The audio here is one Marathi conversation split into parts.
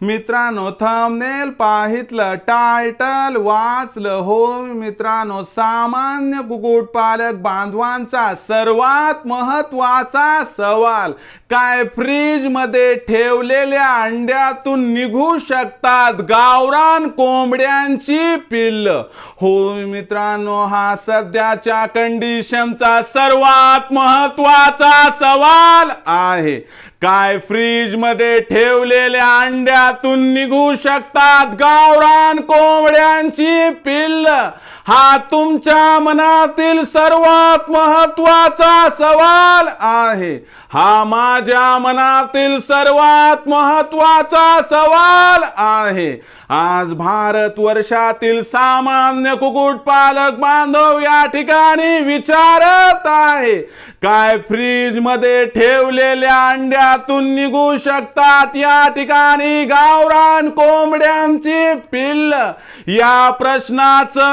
मित्रांनो थंबनेल पाहितलं टायटल वाचलं. हो मित्रांनो सामान्य कुक्कुटपालक बांधवांचा सर्वात महत्त्वाचा सवाल काय फ्रीजमध्ये ठेवलेल्या अंड्यातून निघू शकतात गावरान कोंबड्यांची पिल्ल? हो मित्रांनो हा सध्याच्या कंडिशनचा सर्वात महत्त्वाचा सवाल आहे. काय फ्रीजमध्ये ठेवलेल्या अंड्यातून निघू शकतात? गावरान कोंबड्यांची पिल्ल. हा तुमच्या मनातील सर्वात महत्त्वाचा सवाल आहे. हा माझ्या मनातील सर्वात महत्त्वाचा सवाल आहे. आज भारत वर्षातील सामान्य कुक्कुटपालक बांधव या ठिकाणी विचारत आहे. काय फ्रीजमध्ये ठेवलेल्या अंड्यातून निघू शकतात या ठिकाणी गावरान कोंबड्यांची पिल्ल? या प्रश्नाचं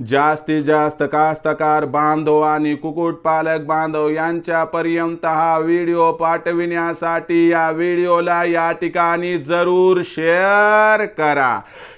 जास्तीत जास्त कास्तकार बांधव आणि कुक्कुटपालक बांधव यांच्यापर्यंत हा व्हिडिओ पाठविण्यासाठी या व्हिडिओला या ठिकाणी जरूर शेअर करा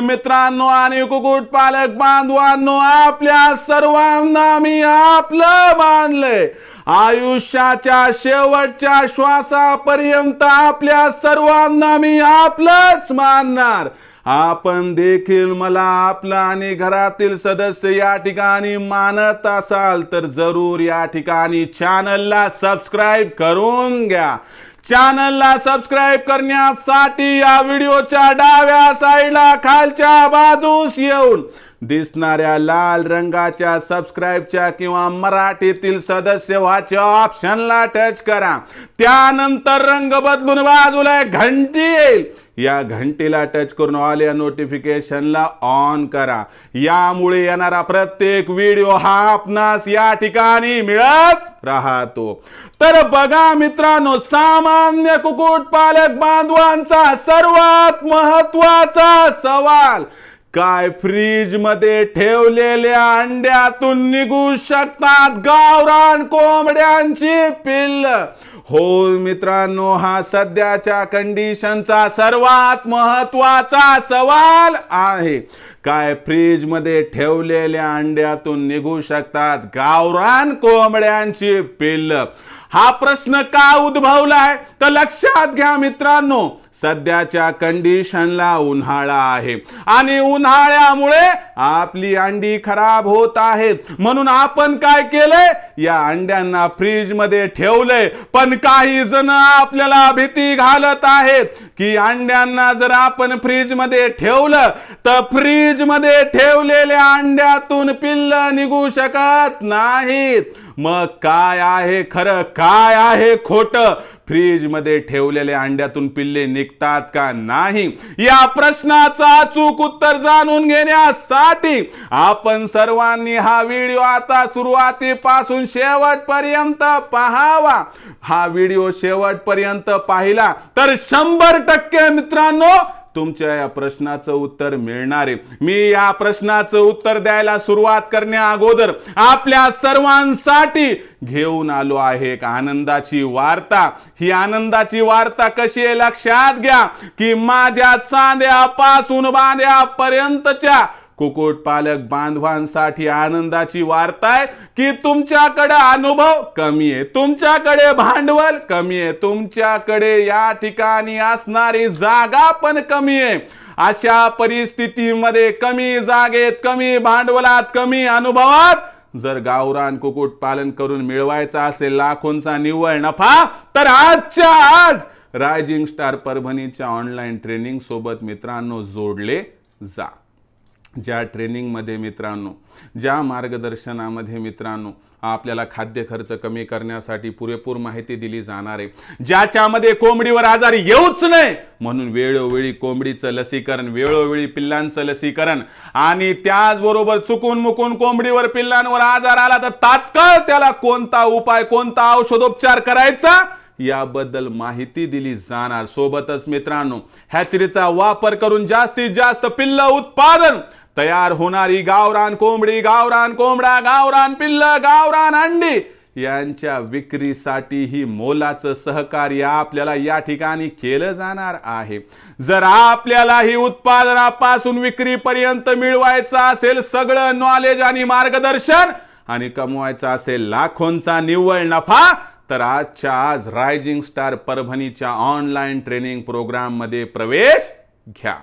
मित्रांनो आणि कुक्कुटपालक बांधवांनो आपल्या सर्वांना मी आपलं मानलंय. आयुष्याच्या शेवटच्या श्वासापर्यंत आपल्या सर्वांना मी आपलंच मानणार. आपण देखील मला आपला आणि घरातील सदस्य या ठिकाणी मानत असाल तर जरूर या ठिकाणी चॅनलला सबस्क्राईब करून घ्या. चॅनलला सबस्क्राईब करण्यासाठी या व्हिडिओच्या डाव्या साईडला खालच्या बाजूस येऊन दिसणाऱ्या लाल रंगाच्या सबस्क्राईबच्या किंवा मराठीतील सदस्य व्हाच्या ऑप्शनला टच करा. त्यानंतर रंग बदलून बाजूला घंटी येईल. या घंटीला टच करून ऑल या नोटिफिकेशनला ऑन करा. यामुळे येणारा प्रत्येक व्हिडिओ हा आपणास या ठिकाणी मिळत राहतो. तर बघा मित्रांनो सामान्य कुक्कुटपालक बांधवांचा सर्वात महत्त्वाचा सवाल काय फ्रीजमध्ये ठेवलेल्या अंड्यातून निघू शकतात गावरान कोंबड्यांची पिल्ल? हो मित्रांनो हा सध्याच्या कंडिशनचा सर्वात महत्त्वाचा सवाल आहे. काय फ्रीजमध्ये ठेवलेल्या अंड्यातून निघू शकतात गावरान कोंबड्यांची पिल्ल? हा प्रश्न का उद्भवलाय? तर लक्षात घ्या मित्रांनो सध्याच्या कंडिशनला उन्हाळा आहे. आणि उन्हाळ्यामुळे आपली अंडी खराब होत आहेत. म्हणून आपण काय केलंय? या अंड्यांना फ्रीजमध्ये ठेवलंय. पण काही जण आपल्याला भीती घालत आहेत की अंड्यांना जर आपण फ्रीजमध्ये ठेवलं तर फ्रीजमध्ये ठेवलेल्या अंड्यातून पिल्ल निघू शकत नाहीत. मग काय आहे खरं? काय आहे खोट? फ्रीजमध्ये ठेवलेल्या अंड्यातून पिल्ले निघतात का नाही? या प्रश्नाचा अचूक उत्तर जाणून घेण्यासाठी आपण सर्वांनी हा व्हिडिओ आता सुरुवातीपासून शेवटपर्यंत पाहावा. हा व्हिडिओ शेवटपर्यंत पाहिला तर शंभर टक्के मित्रांनो तुमच्या या प्रश्नाचं उत्तर मिळणार. आहे मी या प्रश्नाचं उत्तर द्यायला सुरुवात करण्या अगोदर आपल्या सर्वांसाठी घेऊन आलो आहे एक आनंदाची वार्ता. ही आनंदाची वार्ता कशी आहे लक्षात घ्या की माझ्या चांद्यापासून कुकुट कुक्कुटपालक बांधवांसाठी आनंदाची वार्ता आहे की तुमच्याकडे अनुभव कमी आहे. तुमच्याकडे भांडवल कमी आहे. तुमच्याकडे या ठिकाणी असणारी जागा पण कमी आहे. अशा परिस्थितीमध्ये कमी जागेत कमी भांडवलात कमी अनुभवात जर गावरान कुक्कुट पालन करून मिळवायचा असेल लाखोंचा निव्वळ नफा तर आजच्या आज रायझिंग स्टार परभणीच्या ऑनलाईन ट्रेनिंग सोबत मित्रांनो जोडले जा. ज्या ट्रेनिंगमध्ये मित्रांनो ज्या मार्गदर्शनामध्ये मित्रांनो आपल्याला खाद्य खर्च कमी करण्यासाठी पुरेपूर माहिती दिली जाणार आहे. ज्याच्यामध्ये कोंबडीवर आजार येऊच नाही म्हणून वेळोवेळी कोंबडीचं लसीकरण वेळोवेळी पिल्लांचं लसीकरण आणि त्याचबरोबर चुकून मुकून कोंबडीवर पिल्लांवर आजार आला तर तात्काळ त्याला कोणता उपाय कोणता औषधोपचार करायचा? याबद्दल माहिती दिली जाणार. सोबतच मित्रांनो हॅचरीचा वापर करून जास्तीत जास्त पिल्ल उत्पादन तयार होणारी गावरान कोंबडी गावरान कोंबडा गावरान पिल्ल गावरान अंडी यांच्या विक्रीसाठीही मोलाचं सहकार्य आपल्याला या ठिकाणी केलं जाणार आहे. जर आपल्याला ही उत्पादनापासून विक्रीपर्यंत मिळवायचं असेल सगळं नॉलेज आणि मार्गदर्शन आणि कमवायचा असेल लाखोंचा निव्वळ नफा तर आजच्या आज रायझिंग स्टार परभणीच्या ऑनलाईन ट्रेनिंग प्रोग्राममध्ये प्रवेश घ्या.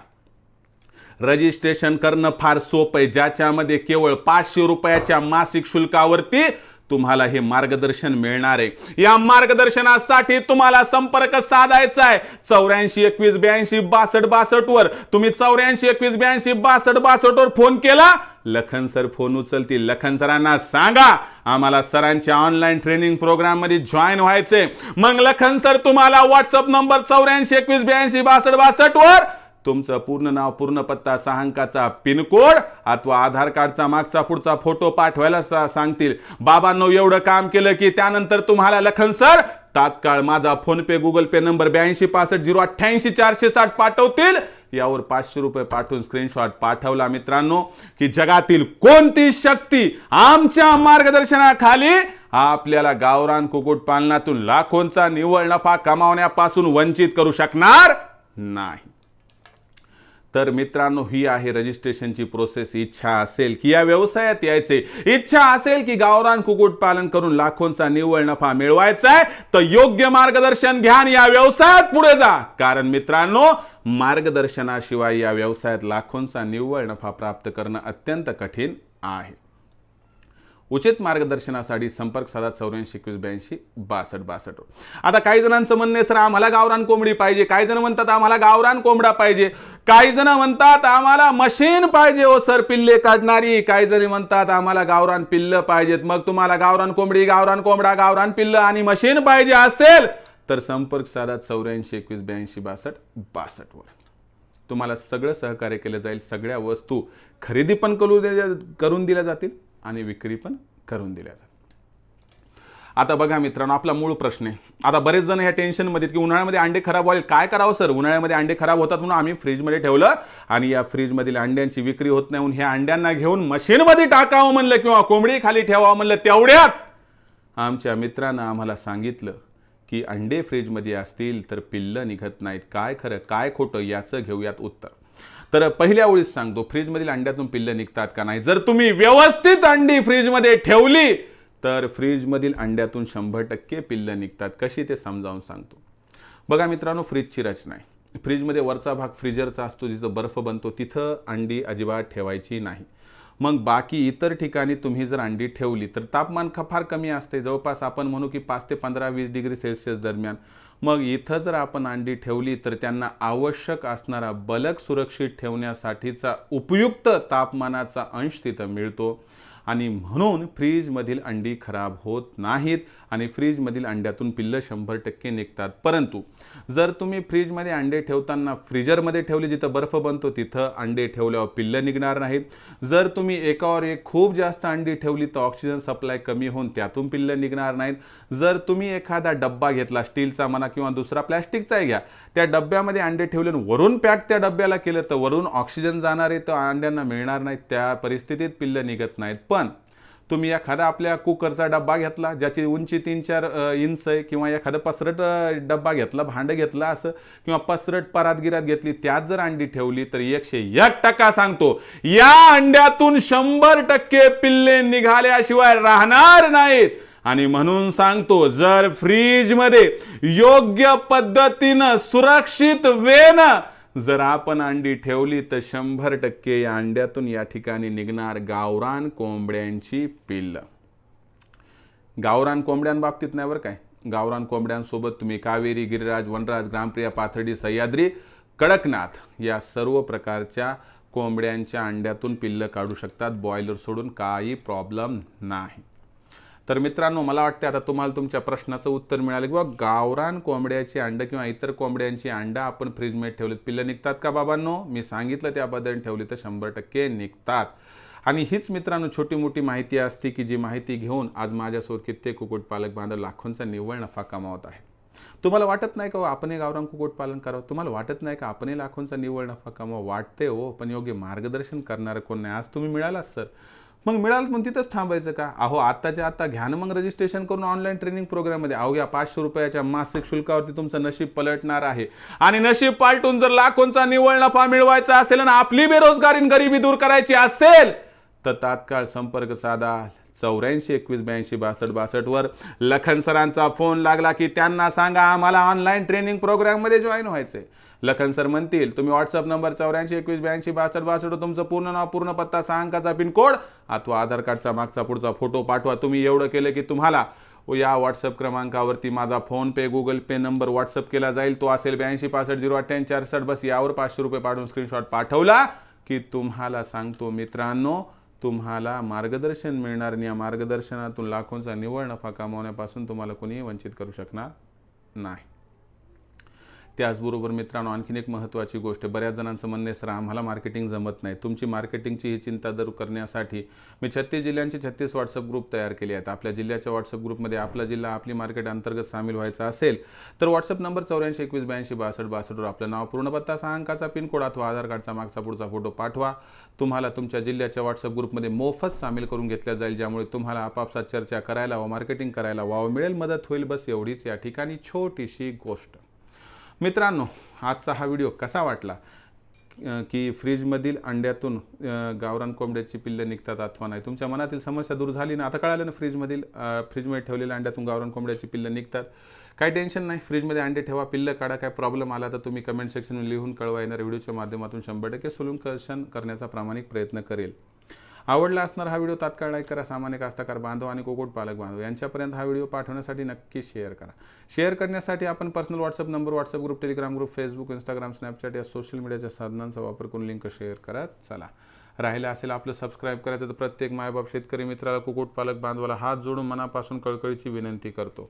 रजिस्ट्रेशन करणं फार सोपं आहे. ज्याच्यामध्ये केवळ पाचशे रुपयाच्या मासिक शुल्कावरती तुम्हाला हे मार्गदर्शन मिळणार आहे. या मार्गदर्शनासाठी तुम्हाला संपर्क साधायचा आहे. चौऱ्याऐंशी एकवीस ब्याऐंशी बासष्ट बासष्ट वर. तुम्ही चौऱ्याऐंशी एकवीस ब्याऐंशी बासष्ट बासष्ट वर फोन केला. लखन सर फोन उचलतील. लखन सरांना सांगा आम्हाला सरांच्या ऑनलाईन ट्रेनिंग प्रोग्राममध्ये जॉईन व्हायचे मग लखन सर तुम्हाला व्हॉट्सअप नंबर चौऱ्याऐंशी एकवीस ब्याऐंशी बासष्ट बासष्ट वर तुमचं पूर्ण नाव पूर्ण पत्ता सहा अंकाचा पिनकोड अथवा आधार कार्डचा मागचा पुढचा फोटो पाठवायला सा- सांगतील. बाबांनो एवढं काम केलं की त्यानंतर तुम्हाला लखन सर तात्काळ माझा फोन पे गुगल पे नंबर ब्याऐंशी पासष्ट झिरो अठ्ठ्याऐंशी चारशे साठ पाठवतील. यावर पाचशे रुपये पाठवून स्क्रीनशॉट पाठवला मित्रांनो की जगातील कोणती शक्ती आमच्या मार्गदर्शनाखाली आपल्याला गावरान कुक्कुटपालनातून लाखोंचा निव्वळ नफा कमावण्यापासून वंचित करू शकणार नाही. तर मित्रांनो ही आहे रजिस्ट्रेशनची प्रोसेस इच्छा असेल की या व्यवसायात यायचे. इच्छा असेल की गावरान कुक्कुटपालन करून लाखोंचा निव्वळ नफा मिळवायचा आहे तर योग्य मार्गदर्शन घ्या आणि या व्यवसायात पुढे जा. कारण मित्रांनो मार्गदर्शनाशिवाय या व्यवसायात लाखोंचा निव्वळ नफा प्राप्त करणं अत्यंत कठीण आहे. उचित मार्गदर्शनासाठी संपर्क साधा चौऱ्याऐंशी एकवीस ब्याऐंशी बासष्ट बासष्ट. आता काही जणांचं म्हणणं आहे सर आम्हाला गावरान कोंबडी पाहिजे. काही जण म्हणतात आम्हाला गावरान कोंबडा पाहिजे. काही जण म्हणतात आम्हाला मशीन पाहिजे. हो सर पिल्ले काढणारी. काही जणी म्हणतात आम्हाला गावरान पिल्ल पाहिजेत. मग तुम्हाला गावरान कोंबडी गावरान कोंबडा गावरान पिल्ल आणि मशीन पाहिजे असेल तर संपर्क साधा चौऱ्याऐंशी एकवीस ब्याऐंशी बासष्ट बासष्टवर तुम्हाला सगळं सहकार्य केलं जाईल सगळ्या वस्तू खरेदी पण करू करून दिल्या जातील. आणि विक्री पण करून दिल्या जातात. आता बघा मित्रांनो आपला मूळ प्रश्न आहे. आता बरेच जण ह्या टेन्शनमध्ये की उन्हाळ्यामध्ये अंडे खराब व्हायला काय करावं सर? उन्हाळ्यामध्ये अंडे खराब होतात म्हणून आम्ही फ्रीजमध्ये ठेवलं आणि या फ्रीजमधील अंड्यांची विक्री होत नाही. म्हणून ह्या अंड्यांना घेऊन मशीनमध्ये टाकावं म्हणलं किंवा कोंबडी खाली ठेवावं म्हणलं तेवढ्यात. आमच्या मित्रानं आम्हाला सांगितलं की अंडे फ्रीजमध्ये असतील तर पिल्लं निघत नाहीत. काय खरं काय खोटं याचं घेऊयात उत्तर. तर पहिल्या ओळीत सांगतो फ्रीजमधील अंड्यातून पिल्ल निघतात का नाही? जर तुम्ही व्यवस्थित अंडी फ्रीजमध्ये ठेवली तर फ्रीजमधील अंड्यातून शंभर टक्के पिल्ल निघतात. कशी ते समजावून सांगतो. बघा मित्रांनो फ्रीजची रचना आहे. फ्रीजमध्ये वरचा भाग फ्रीजरचा असतो जिथं बर्फ बनतो तिथं अंडी अजिबात ठेवायची नाही. मग बाकी इतर ठिकाणी तुम्ही जर अंडी ठेवली तर तापमान फार कमी असते. जवळपास आपण म्हणू की पाच ते पंधरा वीस डिग्री सेल्सिअस दरम्यान मग इथं जर आपण अंडी ठेवली तर त्यांना आवश्यक असणारा बलक सुरक्षित ठेवण्यासाठीचा उपयुक्त तापमानाचा अंश तिथं मिळतो. आणि म्हणून फ्रीजमधील अंडी खराब होत नाहीत. आणि फ्रीजमधील अंड्यातून पिल्लं शंभर टक्के निघतात. परंतु जर तुम्ही फ्रीजमध्ये अंडे ठेवताना फ्रीजरमध्ये ठेवले जिथं बर्फ बनतो तिथं अंडे ठेवल्यावर पिल्लं निघणार नाहीत. जर तुम्ही एकावर एक खूप जास्त अंडी ठेवली तर ऑक्सिजन सप्लाय कमी होऊन त्यातून पिल्लं निघणार नाहीत. जर तुम्ही एखादा डब्बा घेतला स्टीलचा म्हणा किंवा दुसरा प्लॅस्टिकचाही घ्या त्या डब्यामध्ये अंडे ठेवले वरून पॅक त्या डब्याला केलं तर वरून ऑक्सिजन जाणार आहे तर अंड्यांना मिळणार नाहीत. त्या परिस्थितीत पिल्लं निघत नाहीत. पण तुम्ही एखादा आपल्या कुकरचा डब्बा घेतला ज्याची उंची तीन चार इंच आहे किंवा एखादा पसरट डब्बा घेतला भांडं घेतलं असं किंवा पसरट परात गिरात घेतली त्यात जर अंडी ठेवली तर एकशे एक टक्का सांगतो या अंड्यातून शंभर टक्के पिल्ले निघाल्याशिवाय राहणार नाहीत. आणि म्हणून सांगतो जर फ्रीजमध्ये योग्य पद्धतीनं सुरक्षित वेनं जर आपण अंडी ठेवली तर शंभर टक्के या अंड्यातून या ठिकाणी निघणार गावरान कोंबड्यांची पिल्लं. गावरान कोंबड्यांबाबतीत नाही बरं काय. गावरान कोंबड्यांसोबत तुम्ही कावेरी गिरिराज वनराज ग्रामप्रिया पाथर्डी सह्याद्री कडकनाथ या सर्व प्रकारच्या कोंबड्यांच्या अंड्यातून पिल्लं काढू शकतात. बॉयलर सोडून काही प्रॉब्लेम नाही. तर मित्रांनो मला वाटते आता तुम्हाला तुमच्या प्रश्नाचं उत्तर मिळालं किंवा गावरान कोंबड्याची अंडं किंवा इतर कोंबड्यांची अंडं आपण फ्रीजमध्ये ठेवलीत. पिल्लं निघतात का बाबांनो? मी सांगितलं त्या पद्धतीने ठेवली तर शंभर टक्के निघतात. आणि हीच मित्रांनो छोटी मोठी माहिती असते की जी माहिती घेऊन आज माझ्यासोबत कित्येक कुक्कुटपालक बांधव लाखोंचा निव्वळ नफा कमावत आहे. तुम्हाला वाटत नाही का हो आपण गावरान कुक्कुटपालन करावं? तुम्हाला वाटत नाही का आपणही लाखोंचा निव्वळ नफा कमावा? वाटते हो पण योग्य मार्गदर्शन करणारं कोण नाही? आज तुम्ही मिळालाच सर. मग मिळालं पण तिथंच थांबायचं का? अहो आत्ताच्या आत्ता घ्या ना मग रजिस्ट्रेशन करून ऑनलाईन ट्रेनिंग प्रोग्राममध्ये अवघ्या पाचशे रुपयाच्या मासिक शुल्कावरती तुमचं नशीब पलटणार आहे. आणि नशीब पालटून जर लाखोंचा निवळ नफा मिळवायचा असेल आणि आपली बेरोजगारी गरिबी दूर करायची असेल तर तात्काळ संपर्क साधा. चौऱ्याऐंशी एकवीस ब्याऐंशी बासष्ट बासष्ट वर लखन सरांचा फोन लागला की त्यांना सांगा आम्हाला ऑनलाईन ट्रेनिंग प्रोग्राममध्ये जॉईन व्हायचं आहे लखन सर म्हणतील तुम्ही व्हॉट्सअप नंबर चौऱ्याऐंशी एकवीस ब्याऐंशी बासष्ट बासष्ट तुमचं पूर्ण नाव पूर्ण पत्ता सहा अंकाचा पिनकोड अथवा आधार कार्डचा मागचा पुढचा फोटो पाठवा. तुम्ही एवढं केलं की तुम्हाला या व्हॉट्सअप क्रमांकावरती माझा PhonePe Google pay number WhatsApp केला जाईल. तो असेल ब्याऐंशी पासष्ट झिरो अठ्ठ्याऐंशी चारसष्ट बस यावर पाचशे रुपये पाठवून स्क्रीनशॉट पाठवला की तुम्हाला सांगतो मित्रांनो तुम्हाला मार्गदर्शन मिळणार आणि या मार्गदर्शनातून लाखोंचा निव्वळ नफा कमावण्यापासून तुम्हाला कोणीही वंचित करू शकणार नाही. त्याचबरोबर मित्रांनो आणखीन एक महत्त्वाची गोष्ट बऱ्याच जणांचं म्हणणे सर आम्हाला मार्केटिंग जमत नाही. तुमची मार्केटिंगची ही चिंता दूर करण्यासाठी मी छत्तीस जिल्ह्यांचे छत्तीस व्हॉट्सअप ग्रुप तयार केले आहेत. आपल्या जिल्ह्याच्या व्हॉट्सअप ग्रुपमध्ये आपला जिल्हा आपली मार्केट अंतर्गत सामील व्हायचा असेल तर व्हॉट्सअप नंबर चौऱ्याऐंशी एकवीस ब्याऐंशी बासष्ट बासष्टवर आपलं नाव पूर्ण पत्ता सहा अंकाचा पिनकोड अथवा आधार कार्डचा मागचा पुढचा फोटो पाठवा. तुम्हाला तुमच्या जिल्ह्याच्या व्हॉट्सअप ग्रुपमध्ये मोफत सामील करून घेतल्या जाईल ज्यामुळे तुम्हाला आपापसात चर्चा करायला व मार्केटिंग करायला वाव मिळेल. मदत होईल बस एवढीच. या ठिकाणी छोटीशी गोष्ट. मित्रांनो आजचा हा व्हिडिओ कसा वाटला? की फ्रीजमधील अंड्यातून गावरान कोंबड्याची पिल्लं निघतात अथवा नाही? तुमच्या मनातील समस्या दूर झाली ना? आता कळालं ना फ्रीजमधील फ्रीजमध्ये ठेवलेल्या अंड्यातून गावरान कोंबड्याची पिल्लं निघतात? काही टेन्शन नाही फ्रीजमध्ये अंडे ठेवा पिल्लं काढा काय प्रॉब्लेम आला तर तुम्ही कमेंट सेक्शनमध्ये लिहून कळवा. येणार व्हिडिओच्या माध्यमातून शंभर टक्के सोल्युशन करण्याचा प्रामाणिक प्रयत्न करेल. आवडला असणार हा व्हिडिओ तात्काळ लाईक करा सामान्य कास्तकार बांधव आणि कोकुट पालक बांधव यांच्यापर्यंत हा व्हिडिओ पाठवण्यासाठी नक्की शेअर करा. शेअर करण्यासाठी आपण personal WhatsApp number WhatsApp group Telegram group Facebook Instagram Snapchat या सोशल मीडियाच्या साधनांचा वापर करून लिंक शेअर करत चला. राहिलं असेल आपलं सबस्क्राईब करायचं तर प्रत्येक मायबाप शेतकरी मित्राला कुकुट पालक बांधवाला हात जोडून मनापासून कळकळीची विनंती करतो.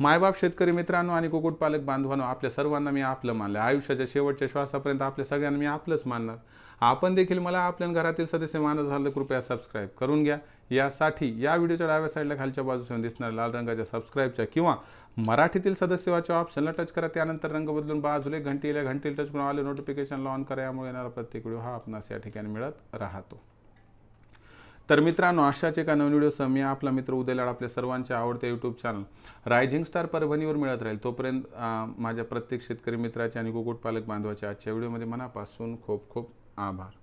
मायबाप शेतकरी मित्रांनो आणि कुक्कुटपालक बांधवांनो आपल्या सर्वांना मी आपलं मानलं आयुष्याच्या शेवटच्या श्वासापर्यंत आपल्या सगळ्यांना मी आपलंच मानणार. आपण देखील मला आपल्या घरातील सदस्य मानत झालं कृपया सबस्क्राईब करून घ्या. यासाठी या व्हिडिओच्या डाव्या साईडला खालच्या बाजूला दिसणार लाल रंगाच्या सबस्क्राईबच्या किंवा मराठीतील सदस्यवाच्या ऑप्शनला टच करा. त्यानंतर रंग बदलून बाजूला घंटीला घंटीला टच करून आले नोटिफिकेशनला ऑन करा. यामुळे येणारा प्रत्येक व्हिडिओ हा आपणास या ठिकाणी मिळत राहतो. तर मित्रांनो अशाच एका नवीन व्हिडिओसह मी आपला मित्र उदयलाड आपल्या सर्वांच्या आवडते यूट्यूब चॅनल रायझिंग स्टार परभणीवर मिळत राहील. तोपर्यंत माझ्या प्रत्येक शेतकरी मित्राचे आणि कुक्कुटपालक बांधवाच्या आजच्या व्हिडिओमध्ये मनापासून खूप खूप આભાર.